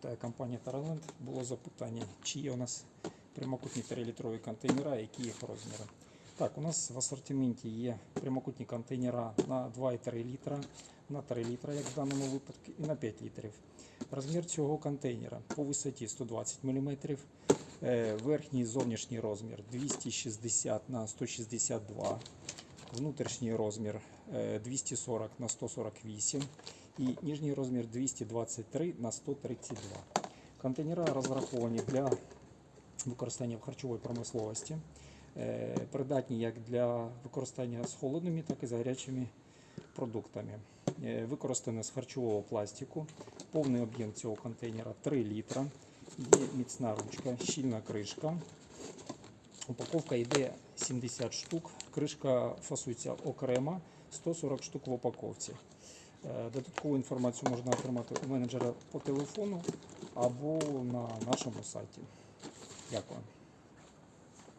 Вітаю компанія Тараленд. Було запитання, чи є у нас прямокутні 3-літрові контейнера, які їх розміри. Так, у нас в асортименті є прямокутні контейнера на 2,3 літра, на 3 літра, як в даному випадку, і на 5 літрів. Розмір цього контейнера по висоті 120 мм, е, верхній зовнішній розмір 260 на 162 внутрішній розмір е, 240 на 148 і нижній розмір 223 на 132. Контейнера розраховані для використання в харчовій промисловості, е, придатні як для використання з холодними, так і з гарячими продуктами. Е, Використано з харчового пластику. Повний об'єм цього контейнера 3 літра. Є міцна ручка, щільна кришка. Упаковка йде 70 штук, кришка фасується окремо, 140 штук в упаковці. Е, Додаткову інформацію можна отримати у менеджера по телефону або на нашому сайті. Дякую.